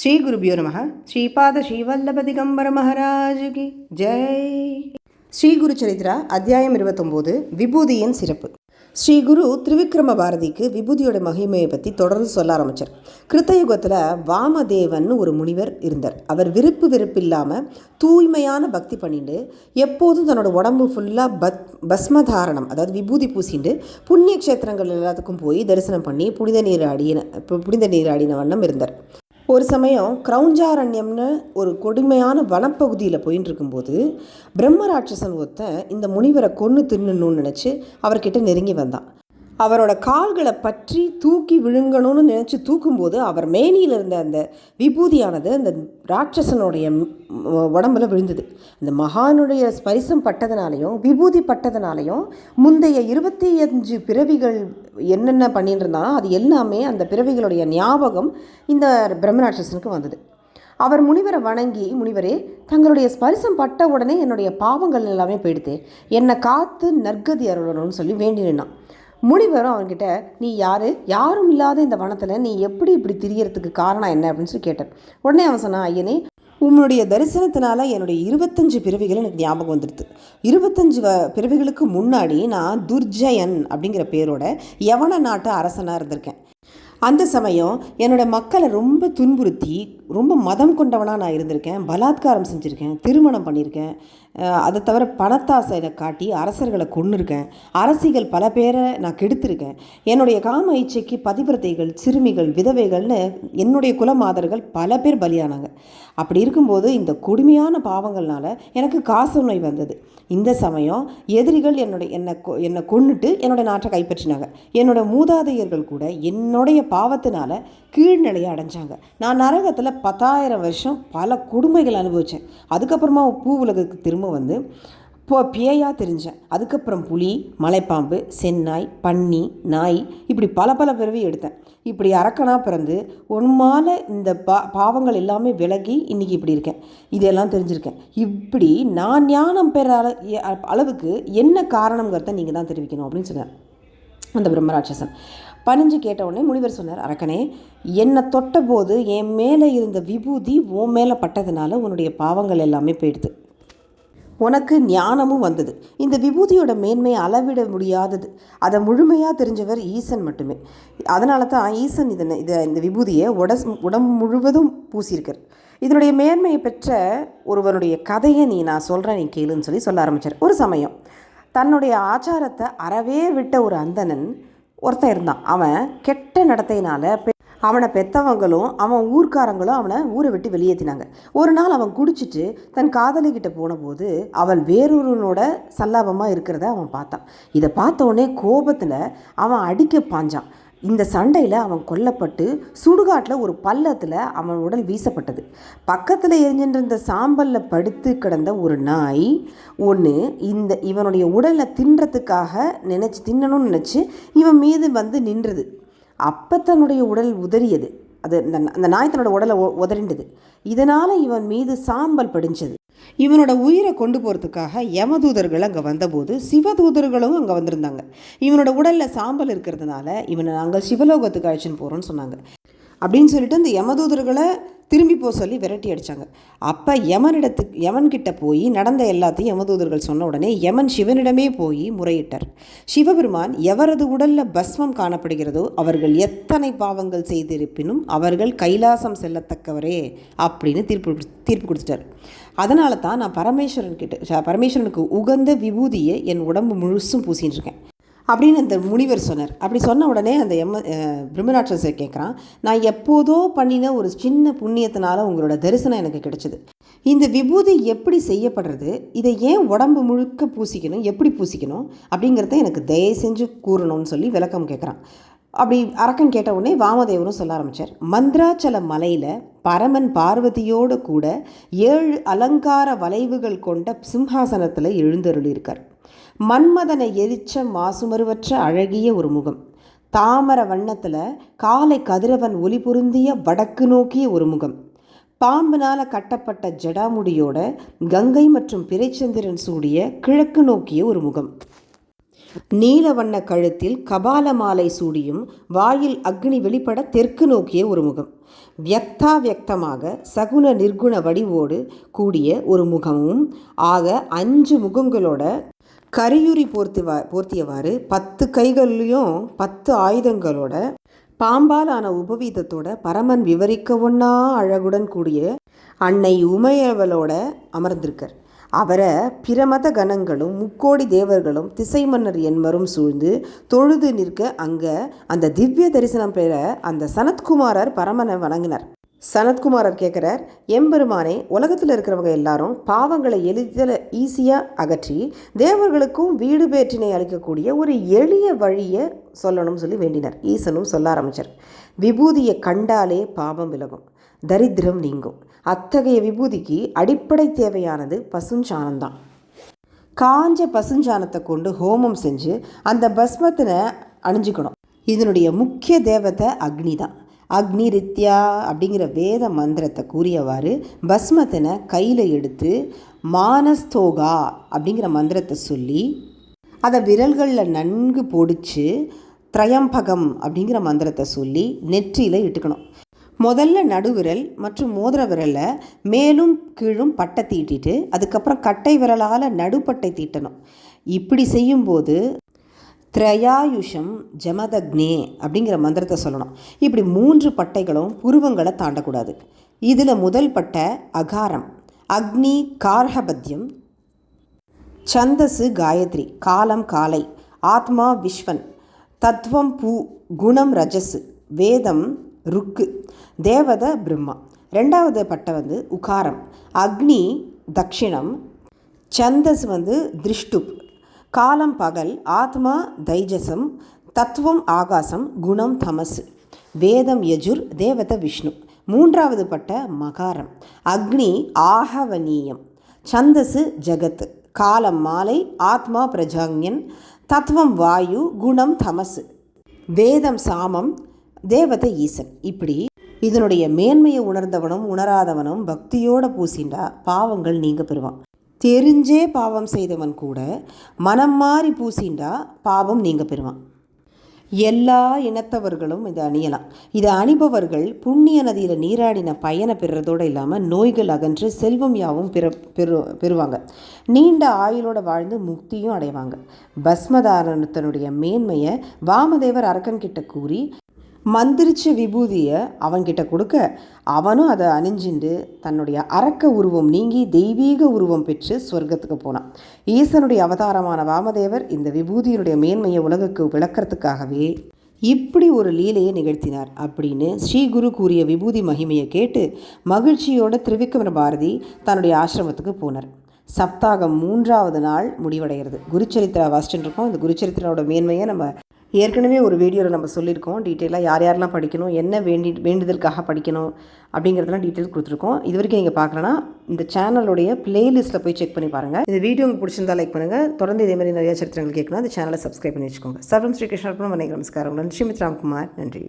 ஸ்ரீ குருபியோ நமக ஸ்ரீபாத ஸ்ரீவல்லபதிகம்பர மகாராஜுகி ஜெய். ஸ்ரீ குரு சரித்ரா அத்தியாயம் இருபத்தொம்போது விபூதியின் சிறப்பு. ஸ்ரீ குரு திரிவிக்ரம பாரதிக்கு விபூதியோட மகிமையை பற்றி தொடர்ந்து சொல்ல ஆரம்பித்தார் கிருத்தயுகத்தில் வாமதேவன் ஒரு முனிவர் இருந்தார். அவர் விருப்பு வெறுப்பு இல்லாமல் தூய்மையான பக்தி பண்ணிட்டு எப்போதும் தன்னோட உடம்பு ஃபுல்லாக பத் பஸ்மதாரணம் அதாவது விபூதி பூசிண்டு புண்ணிய க்ஷேத்திரங்கள் எல்லாத்துக்கும் போய் தரிசனம் பண்ணி புனித நீராடின அடியின புனித நீராடின வண்ணம் இருந்தார். ஒரு சமயம் கிரௌஞ்சாரண்யம்னு ஒரு கொடுமையான வனப்பகுதியில் போயின்னு இருக்கும்போது பிரம்மராட்சசன் ஒருத்தன் இந்த முனிவரை கொன்று தின்னணும்னு நினச்சி அவர்கிட்ட நெருங்கி வந்தான். அவரோட கால்களை பற்றி தூக்கி விழுங்கணும்னு நினச்சி தூக்கும்போது அவர் மேனியில் இருந்த அந்த விபூதியானது அந்த ராட்சசனுடைய உடம்புல விழுந்தது. இந்த மகானுடைய ஸ்பரிசம் பட்டதுனாலையும் விபூதி பட்டதுனாலையும் முந்தைய இருபத்தி அஞ்சு பிறவிகள் என்னென்ன பண்ணிட்டு இருந்தாலும் அது எல்லாமே அந்த பிறவிகளுடைய ஞாபகம் இந்த பிரம்மராட்சசனுக்கு வந்தது. அவர் முனிவரை வணங்கி முனிவரே தங்களுடைய ஸ்பரிசம் பட்ட உடனே என்னுடைய பாவங்கள் எல்லாமே போயிடுதே என்னை காத்து நற்கதி அருளணும்னு சொல்லி வேண்டி நின்னான் முனிவரும் அவன்கிட்ட நீ யார்? யாரும் இல்லாத இந்த வனத்தில் நீ எப்படி இப்படி திரியறதுக்கு காரணம் என்ன? அப்படின்னு சொல்லி கேட்டார். உடனே அவன் சொன்னான் ஐயனே உன்னுடைய தரிசனத்தினால என்னுடைய இருபத்தஞ்சு பிறவிகள் எனக்கு ஞாபகம் வந்துடுது. இருபத்தஞ்சு வ பிறவிகளுக்கு முன்னாடி நான் துர்ஜயன் அப்படிங்கிற பேரோட யவன நாட்டு அரசனாக இருந்திருக்கேன். அந்த சமயம் என்னோட மக்களை ரொம்ப துன்புறுத்தி ரொம்ப மதம் கொண்டவனாக நான் இருந்திருக்கேன் பலாத்காரம் செஞ்சுருக்கேன் திருமணம் பண்ணியிருக்கேன் அதை தவிர பணத்தாசையில் காட்டி அரசர்களை கொன்னிருக்கேன். அரசிகள் பல பேரை நான் கெடுத்திருக்கேன். என்னுடைய காம இச்சைக்கு பதிவிரதைகள் சிறுமிகள் விதவைகள்னு என்னுடைய குலமாதர்கள் பல பேர் பலியானாங்க. அப்படி இருக்கும்போது இந்த கொடுமையான பாவங்கள்னால் எனக்கு காசு நோய் வந்தது. இந்த சமயம் எதிரிகள் என்னுடைய என்னை கொ என்னை கொன்னுட்டு என்னோட நாட்டை கைப்பற்றினாங்க. என்னோட மூதாதையர்கள் கூட என்னுடைய பாவத்தினால கீழ்நிலையை அடைஞ்சாங்க. நான் நரகத்தில் பத்தாயிரம் வருஷம் பல கொடுமைகள் அனுபவித்தேன் அதுக்கப்புறமா பூ உலகுக்கு திரும்ப வந்து இப்போ பேயாக தெரிஞ்சேன். அதுக்கப்புறம் புலி மலைப்பாம்பு செந்நாய் பன்னி நாய் இப்படி பல பல பிறவி எடுத்தேன். இப்படி அரக்கனாக பிறந்து உன்மால இந்த பா பாவங்கள் எல்லாமே விலகி இன்றைக்கி இப்படி இருக்கேன். இதெல்லாம் தெரிஞ்சிருக்கேன். இப்படி நான் ஞானம் பெற அளவுக்கு என்ன காரணங்கிறத நீங்கள் தான் தெரிவிக்கணும் அப்படின்னு சொன்னேன் அந்த பிரம்மராட்சசன். பணிஞ்சு கேட்ட உடனே முனிவர் சொன்னார் அரக்கனே என்னை தொட்டபோது என் மேலே இருந்த விபூதி உன் மேலே பட்டதுனால உன்னுடைய பாவங்கள் எல்லாமே போயிடுது. உனக்கு ஞானமும் வந்தது. இந்த விபூதியோட மேன்மை அளவிட முடியாதது. அதை முழுமையாக தெரிஞ்சவர் ஈசன் மட்டுமே. அதனால தான் ஈசன் இதனை இதை இந்த விபூதியை உடஸ் உடம்பு முழுவதும் பூசியிருக்கார். இதனுடைய மேன்மையை பெற்ற ஒருவனுடைய கதையை நீ நான் சொல்கிறேன் நீ கேளுன்னு சொல்லி சொல்ல ஆரம்பித்தார் ஒரு சமயம் தன்னுடைய ஆச்சாரத்தை அறவே விட்ட ஒரு அந்தணன் ஒருத்தன் இருந்தான். அவன் கெட்ட நடத்தையினால பெ- அவனை பெத்தவங்களும் அவன் ஊர்க்காரங்களும் அவனை ஊரை விட்டு வெளியேற்றினாங்க ஒரு நாள் அவன் குடிச்சிட்டு தன் காதலிக்கிட்ட போனபோது அவள் வேறொருவனோட சல்லாபமாக இருக்கிறத அவன் பார்த்தான். இதை பார்த்த உடனே கோபத்தில் அவன் அடிக்க பாஞ்சான். இந்த சண்டையில் அவன் கொல்லப்பட்டு சுடுகாட்டில் ஒரு பள்ளத்தில் அவன் உடல் வீசப்பட்டது. பக்கத்தில் எரிஞ்சின்றிருந்த சாம்பலில் படுத்து கிடந்த ஒரு நாய் ஒன்று இந்த இவனுடைய உடலை தின்றதுக்காக நினச்சி தின்னணும்னு நினச்சி இவன் மீது வந்து நின்றது. அப்போ தன்னுடைய உடல் உதறியது. அது அந்த அந்த நாய் தன்னோட உடலை உதறிண்டது இதனால் இவன் மீது சாம்பல் படிஞ்சது. இவனோட உயிரை கொண்டு போகிறதுக்காக யமதூதர்கள் அங்கே வந்தபோது சிவதூதர்களும் அங்கே வந்திருந்தாங்க. இவனோட உடலில் சாம்பல் இருக்கிறதுனால இவனை நாங்கள் சிவலோகத்துக்கு அழைச்சின்னு போகிறோம்னு சொன்னாங்க. அப்படின்னு சொல்லிட்டு அந்த யமதூதர்களை திரும்பி போக சொல்லி விரட்டி அடித்தாங்க அப்போ யமனிடத்துக்கு யமன்கிட்ட போய் நடந்த எல்லாத்தையும் யமதூதர்கள் சொன்ன உடனே யமன் சிவனிடமே போய் முறையிட்டார். சிவபெருமான் எவரது உடலில் பஸ்மம் காணப்படுகிறதோ அவர்கள் எத்தனை பாவங்கள் செய்திருப்பினும் அவர்கள் கைலாசம் செல்லத்தக்கவரே அப்படின்னு தீர்ப்பு தீர்ப்பு கொடுத்துட்டார். அதனால தான் நான் பரமேஸ்வரன் கிட்ட பரமேஸ்வரனுக்கு உகந்த விபூதியை என் உடம்பு முழுசும் பூசின்னு இருக்கேன். அப்படின்னு அந்த முனிவர் சொன்னார். அப்படி சொன்ன உடனே அந்த எம்ம அஹ், பிரம்மராட்சசர் கேட்குறான் நான் எப்போதோ பண்ணின ஒரு சின்ன புண்ணியத்தினால உங்களோட தரிசனம் எனக்கு கிடைச்சிது. இந்த விபூதி எப்படி செய்யப்படுறது இதை ஏன் உடம்பு முழுக்க பூசிக்கணும் எப்படி பூசிக்கணும் அப்படிங்கிறத எனக்கு தயவு செஞ்சு கூறணும்னு சொல்லி விளக்கம் கேட்குறான். அப்படி அரக்கன் கேட்ட உடனே வாமதேவரும் சொல்ல ஆரம்பித்தார் மந்திராச்சல மலையில் பரமன் பார்வதியோடு கூட ஏழு அலங்கார வளைவுகள் கொண்ட சிம்ஹாசனத்தில் எழுந்தருளியிருக்கார். மன்மதனை எரிச்ச மாசுமருவற்ற அழகிய ஒரு முகம். தாமர வண்ணத்தில் காலை கதிரவன் ஒளி பொருந்திய வடக்கு நோக்கிய ஒரு முகம். பாம்பினால் கட்டப்பட்ட ஜடாமுடியோட கங்கை மற்றும் பிறைச்சந்திரன் சூடிய கிழக்கு நோக்கிய ஒரு முகம். நீல வண்ண கழுத்தில் கபால மாலை சூடியும் வாயில் அக்னி வெளிப்பட தெற்கு நோக்கிய ஒரு முகம். வியக்தா வியக்தமாக சகுன நிர்குண வடிவோடு கூடிய ஒரு முகமும் ஆக அஞ்சு முகங்களோட கரியுரி போர்த்திவா போர்த்தியவாறு பத்து கைகள்லையும் பத்து ஆயுதங்களோட பாம்பாலான உபவீதத்தோட பரமன் விவரிக்க ஒன்னா அழகுடன் கூடிய அன்னை உமையவளோட அமர்ந்திருக்கார். அவரை பிரமத கணங்களும் முக்கோடி தேவர்களும் திசை மன்னர் என்மரும் சூழ்ந்து தொழுது நிற்க அங்கே அந்த திவ்ய தரிசனம் பெற அந்த சனத்குமாரர் பரமனை வணங்கினார். சனத்குமாரர் கேட்குறார் எம்பெருமானே உலகத்தில் இருக்கிறவங்க எல்லாரும் பாவங்களை எளிதில் ஈஸியாக அகற்றி தேவர்களுக்கும் வீடு பேற்றினை அளிக்கக்கூடிய ஒரு எளிய வழியை சொல்லணும்னு சொல்லி வேண்டினார். ஈசனும் சொல்ல ஆரம்பித்தார் விபூதியை கண்டாலே பாவம் விலகும். தரித்திரம் நீங்கும். அத்தகைய விபூதிக்கு அடிப்படை தேவையானது பசுஞ்சானந்தான் காஞ்ச பசுஞ்சானத்தை கொண்டு ஹோமம் செஞ்சு அந்த பஸ்மத்தினை அணிஞ்சுக்கணும். இதனுடைய முக்கிய தேவதை அக்னி தான் அக்னி ரித்யா அப்படிங்கிற வேத மந்திரத்தை கூறியவாறு பஸ்மத்தினை கையில் எடுத்து மானஸ்தோகா அப்படிங்கிற மந்திரத்தை சொல்லி அதை விரல்களில் நன்கு பொடிச்சு திரையம்பகம் அப்படிங்கிற மந்திரத்தை சொல்லி நெற்றியில் இட்டுக்கணும். முதல்ல நடுவிரல் மற்றும் மோதிர விரலை மேலும் கீழும் பட்டை தீட்டிட்டு அதுக்கப்புறம் கட்டை விரலால் நடுப்பட்டை தீட்டணும். இப்படி செய்யும்போது திரையாயுஷம் ஜமதக்னே அப்படிங்கிற மந்திரத்தை சொல்லணும். இப்படி மூன்று பட்டைகளும் புருவங்களை தாண்டக்கூடாது. இதில் முதல் பட்டை அகாரம். அக்னி கார்ஹபத்யம் சந்தசு காயத்ரி காலம் காலை ஆத்மா விஸ்வன் தத்வம் பூ குணம் ரஜசு வேதம் ருக்கு தேவத பிரம்மா. ரெண்டாவது பட்டை வந்து உகாரம். அக்னி தக்ஷிணம் சந்தஸ் வந்து திருஷ்டுப். காலம் பகல் ஆத்மா தைஜசம் தத்துவம் ஆகாசம் குணம் தமசு. வேதம் யஜுர் தேவத விஷ்ணு. மூன்றாவது பட்ட மகாரம். அக்னி ஆகவனீயம் சந்தசு ஜகத்து காலம் மாலை ஆத்மா பிரஜாங்யன் தத்துவம் வாயு குணம் தமசு. வேதம் சாமம் தேவதை ஈசன். இப்படி இதனுடைய மேன்மையை உணர்ந்தவனும் உணராதவனும் பக்தியோட பூசிண்டா பாவங்கள் நீங்க பெறுவான். தெரிஞ்சே பாவம் செய்தவன் கூட மனம் மாறி பூசிண்டா பாவம் நீங்க பெறுவான். எல்லா இனத்தவர்களும் இதை அணியலாம். இதை அணிபவர்கள் புண்ணிய நதியில் நீராடின பயனை பெறுறதோடு இல்லாமல் நோய்கள் அகன்று செல்வம் யாவும் பெற பெறு பெறுவாங்க. நீண்ட ஆயுளோடு வாழ்ந்து முக்தியும் அடைவாங்க. பஸ்மதாரணத்தினுடைய மேன்மையை வாமதேவர் அரக்கன்கிட்ட கூறி மந்திரிச்ச விபூதியை அவன்கிட்ட கொடுக்க அவனும் அதை அணிஞ்சிண்டு தன்னுடைய அரக்க உருவம் நீங்கி தெய்வீக உருவம் பெற்று சொர்க்கத்துக்கு போனான். ஈசனுடைய அவதாரமான வாமதேவர் இந்த விபூதியினுடைய மேன்மையை உலகுக்கு விளக்கிறதுக்காகவே இப்படி ஒரு லீலையை நிகழ்த்தினார் அப்படின்னு ஸ்ரீகுரு கூறிய விபூதி மகிமையை கேட்டு மகிழ்ச்சியோட திருவிக்ரம பாரதி தன்னுடைய ஆசிரமத்துக்கு போனார். சப்தாகம் மூன்றாவது நாள் முடிவடைகிறது. குருச்சரித்திரா வாசிச்சுட்டு இருக்கோம். இந்த குருச்சரித்திராவோட மேன்மையை நம்ம ஏற்கனவே ஒரு வீடியோவில் நம்ம சொல்லியிருக்கோம். டீட்டெயிலாக யார் யாரெல்லாம் படிக்கணும் என்ன வேண்டி வேண்டுதலுக்காக படிக்கணும் அப்படிங்கிறதெல்லாம் டீட்டெயில்ஸ் கொடுத்துருக்கோம். இது வரைக்கும் நீங்கள் பார்க்கலன்னா இந்த சேனலுடைய பிளேலிஸ்ட்டில் போய் செக் பண்ணி பாருங்கள் இந்த வீடியோ உங்களுக்கு பிடிச்சிருந்தா லைக் பண்ணுங்கள் தொடர்ந்து இதே மாதிரி நிறைய சரித்திரங்கள் கேட்கணும் அந்த சேனலை சப்ஸ்கிரைப் பண்ணி வச்சுக்கோங்க சர்வம் ஸ்ரீ கிருஷ்ணர்பணம். வணக்கம். நமஸ்காரம். நன்றி மித் ராம்குமார். நன்றி.